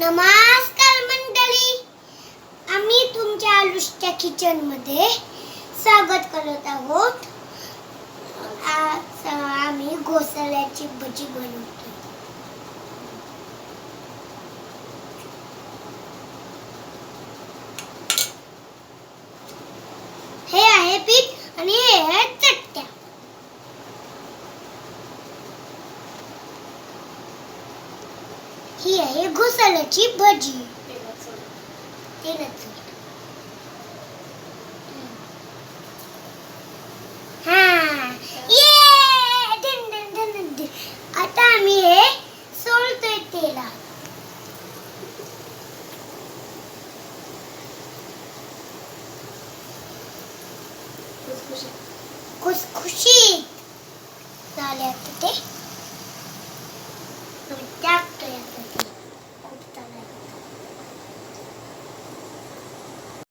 नमस्कार मंडळी. आम्ही तुमच्या आलुष्च्या किचनमध्ये स्वागत करत आहोत. आम्ही घोसाळ्याची भजी बनवतो. हे आहे पीठ आणि हे आहे चटक्या ही आहे घोसाळ्याची भजी. हा. दिन. आता आम्ही हे सोडतोय झाले आता ते.